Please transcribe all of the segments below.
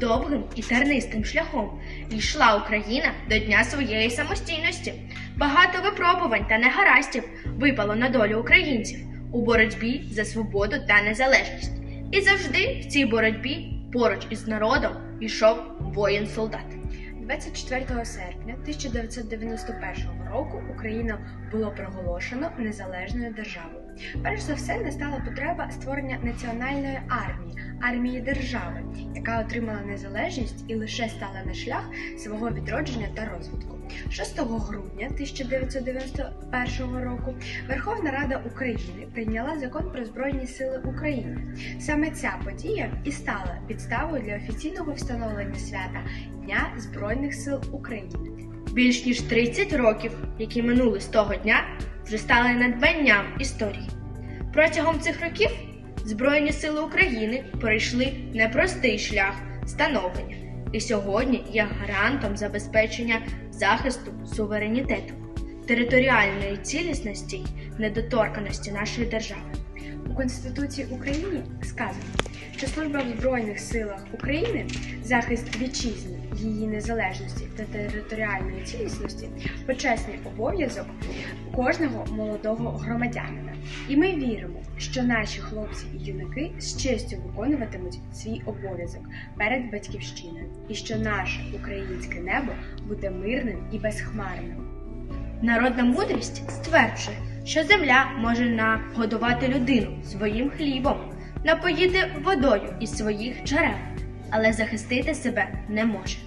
Довгим і тернистим шляхом йшла Україна до Дня своєї самостійності. Багато випробувань та негараздів випало на долю українців у боротьбі за свободу та незалежність. І завжди в цій боротьбі поруч із народом йшов воїн-солдат. 24 серпня 1991 року Україна було проголошено незалежною державою. Перш за все настала потреба створення національної армії, армії держави, яка отримала незалежність і лише стала на шлях свого відродження та розвитку. 6 грудня 1991 року Верховна Рада України прийняла закон про Збройні Сили України. Саме ця подія і стала підставою для офіційного встановлення свята Дня Збройних сил України. Більш ніж 30 років, які минули з того дня, вже стали надбанням історії. Протягом цих років Збройні сили України пройшли непростий шлях становлення і сьогодні є гарантом забезпечення захисту суверенітету, територіальної цілісності недоторканості нашої держави. У Конституції України сказано, що служба в Збройних силах України, захист вітчизни, її незалежності та територіальної цілісності почесний обов'язок кожного молодого громадянина. І ми віримо, що наші хлопці і юнаки з честю виконуватимуть свій обов'язок перед батьківщиною, і що наше українське небо буде мирним і безхмарним. Народна мудрість стверджує, що земля може нагодувати людину своїм хлібом, напоїти водою із своїх джерел, але захистити себе не може.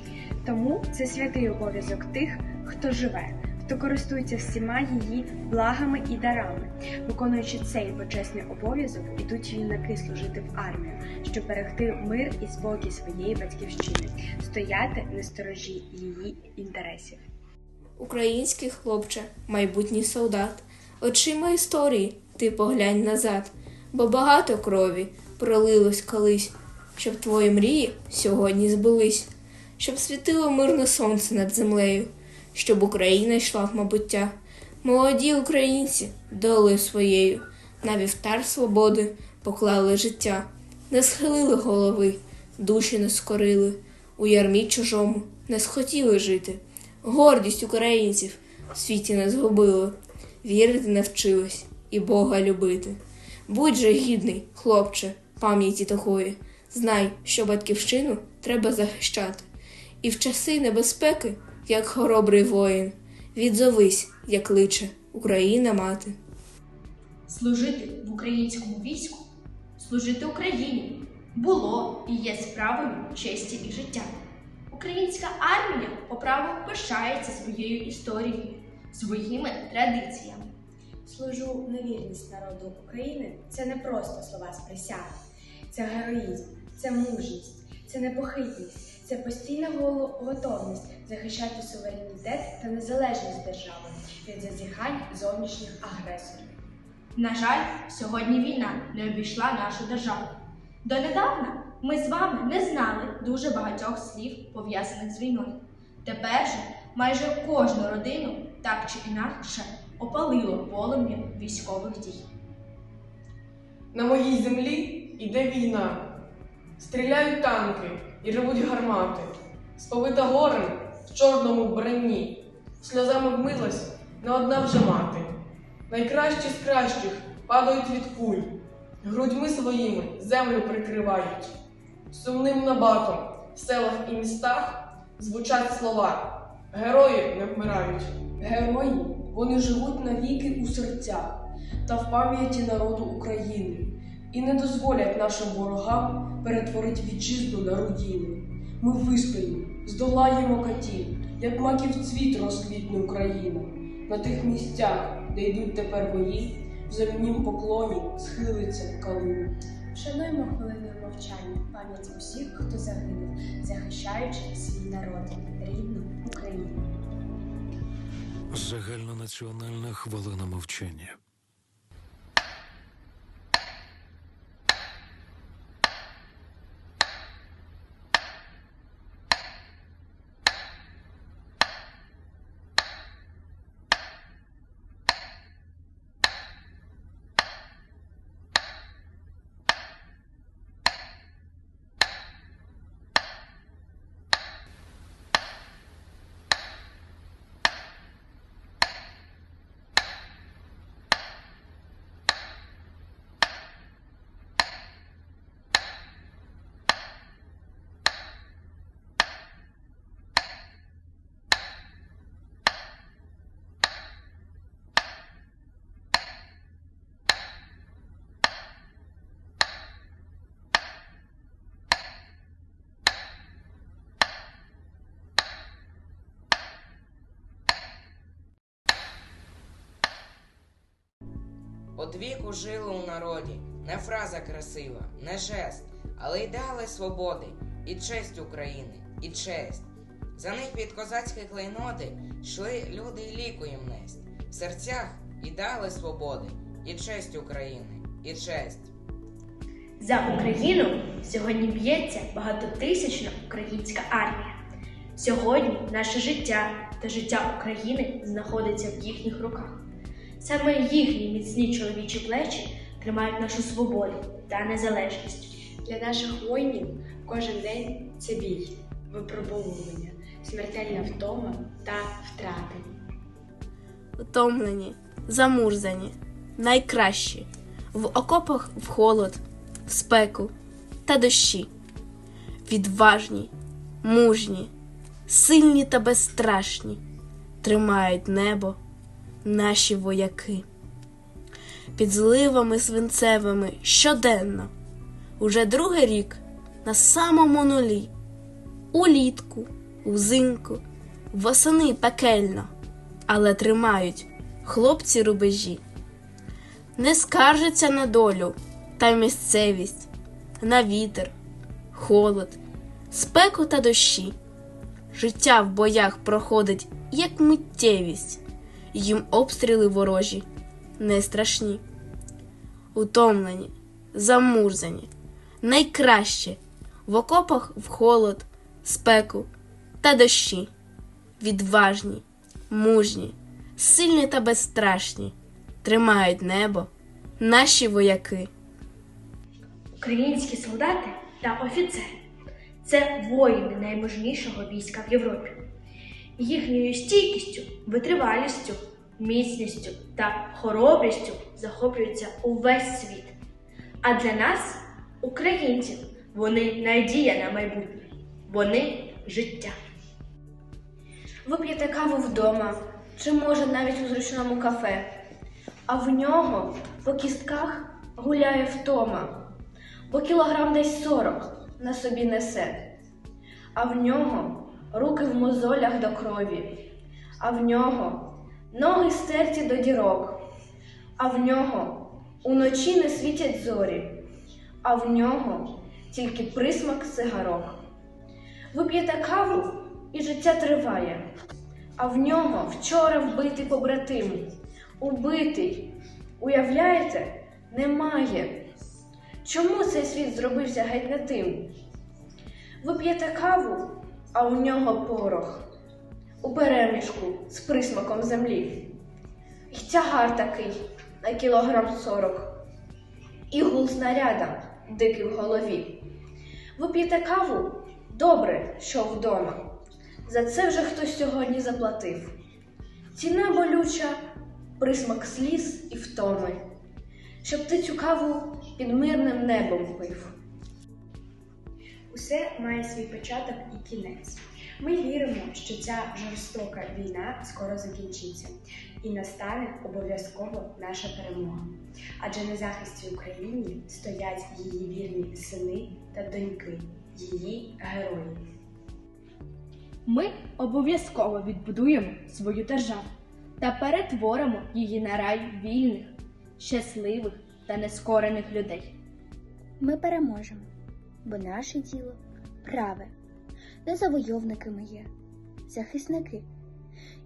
Тому це святий обов'язок тих, хто живе, хто користується всіма її благами і дарами. Виконуючи цей почесний обов'язок, ідуть юнаки служити в армію, щоб берегти мир і спокій своєї батьківщини, стояти на сторожі її інтересів. Український хлопче, майбутній солдат, очима історії ти поглянь назад, бо багато крові пролилось колись, щоб твої мрії сьогодні збулись, щоб світило мирне сонце над землею, щоб Україна йшла в майбуття. Молоді українці долею своєю на вівтар свободи поклали життя, не схилили голови, душі не скорили, у ярмі чужому не схотіли жити. Гордість українців в світі не згубили, вірити навчились і Бога любити. Будь же гідний, хлопче, пам'яті такої, знай, що батьківщину треба захищати. І в часи небезпеки, як хоробрий воїн, відзовись, як личе Україна мати. Служити в українському війську, служити Україні було і є справою честі і життя. Українська армія по праву пишається своєю історією, своїми традиціями. Служу на вірність народу України це не просто слова з присяги, це героїзм, це мужність, це непохитність, це постійна готовність захищати суверенітет та незалежність держави від зазіхань зовнішніх агресорів. На жаль, сьогодні війна не обійшла нашу державу. Донедавна ми з вами не знали дуже багатьох слів, пов'язаних з війною. Тепер же майже кожну родину так чи інакше опалило полум'я військових дій. На моїй землі іде війна. Стріляють танки і ревуть гармати. Сповита горем в чорному вбранні. Сльозами вмилась не одна вже мати. Найкращі з кращих падають від куль, грудьми своїми землю прикривають. Сумним набатом в селах і містах звучать слова Герої не вмирають. Герої, вони живуть навіки у серцях та в пам'яті народу України і не дозволять нашим ворогам перетворити вітчизну на руїну. Ми вистоїмо, здолаємо катів, як маків цвіт розквітне Україна. На тих місцях, де йдуть тепер бої, в земнім поклоні схилиться калина. Вшануємо хвилиною мовчання пам'ять усіх, хто загинув, захищаючи свій народ, рідну Україну. Загальнонаціональна хвилина мовчання. Одвіку жили у народі не фраза красива, не жест, але ідеали свободи і честь України, і честь. За них від козацької клейноти йшли люди і ліку їм несть. В серцях ідеали свободи, і честь України, і честь. За Україну сьогодні б'ється багатотисячна українська армія. Сьогодні наше життя та життя України знаходиться в їхніх руках. Саме їхні міцні чоловічі плечі тримають нашу свободу та незалежність. Для наших воїнів кожен день це бій, випробовування, смертельна втома та втрати. Утомлені, замурзані, найкращі, в окопах в холод, в спеку та дощі. Відважні, мужні, сильні та безстрашні, тримають небо наші вояки. Під зливами свинцевими щоденно, уже другий рік на самому нулі, улітку, узимку, восени пекельно але тримають хлопці рубежі. Не скаржаться на долю та місцевість, на вітер, холод, спеку та дощі. Життя в боях проходить як миттєвість, їм обстріли ворожі не страшні. Утомлені, замурзані, найкраще в окопах в холод, спеку та дощі, відважні мужні, сильні та безстрашні, тримають небо наші вояки. Українські солдати та офіцери це воїни найможнішого війська в Європі. Їхньою стійкістю, витривалістю, міцністю та хоробрістю захоплюється увесь світ. А для нас, українців, вони надія на майбутнє, вони життя. Ви п'єте каву вдома, чи може навіть у зручному кафе, а в нього по кістках гуляє втома, бо кілограм десь сорок на собі несе, а в нього руки в мозолях до крові, а в нього ноги стерті до дірок, а в нього уночі не світять зорі, а в нього тільки присмак сигарок. Ви п'єте каву і життя триває. А в нього вчора вбитий побратим. Убитий. Уявляєте, немає. Чому цей світ зробився геть не тим? Ви п'єте каву, а у нього порох. У перемішку з присмаком землі. І тягар такий на кілограм сорок. І гул снаряда дикий в голові. Ви каву? Добре, що вдома. За це вже хтось сьогодні заплатив. Ціна болюча, присмак сліз і втоми, щоб ти цю каву під мирним небом пив. Усе має свій початок і кінець. Ми віримо, що ця жорстока війна скоро закінчиться, і настане обов'язково наша перемога. Адже на захисті України стоять її вірні сини та доньки, її герої. Ми обов'язково відбудуємо свою державу та перетворимо її на рай вільних, щасливих та нескорених людей. Ми переможемо, бо наше діло праве, не завойовники ми є, захисники.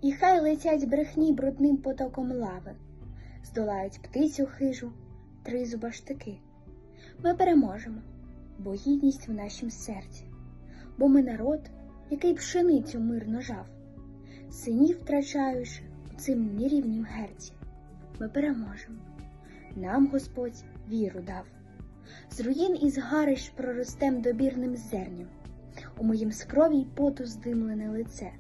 І хай летять брехні брудним потоком лави, здолають птицю хижу, три зубаштики. Ми переможемо, бо гідність в нашім серці, бо ми народ, який пшеницю мирно жав, синів втрачаючи у цим нерівнім герці. Ми переможемо. Нам Господь віру дав. З руїн і згарищ проростем добірним зерням, у моїм з крові й поту здимлене лице.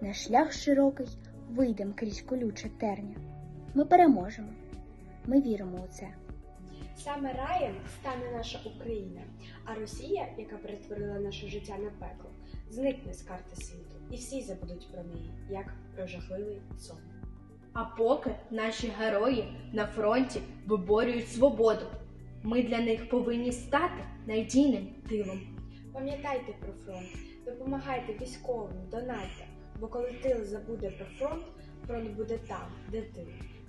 На шлях широкий вийдем крізь колюче терня. Ми переможемо. Ми віримо у це. Саме раєм стане наша Україна, а Росія, яка перетворила наше життя на пекло, зникне з карти світу, і всі забудуть про неї, як про жахливий сон. А поки наші герої на фронті виборюють свободу, ми для них повинні стати надійним тилом. Пам'ятайте про фронт, допомагайте військовим, донайте, бо коли тил забуде про фронт, фронт буде там, де ти.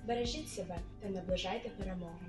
Бережіть себе та наближайте перемогу.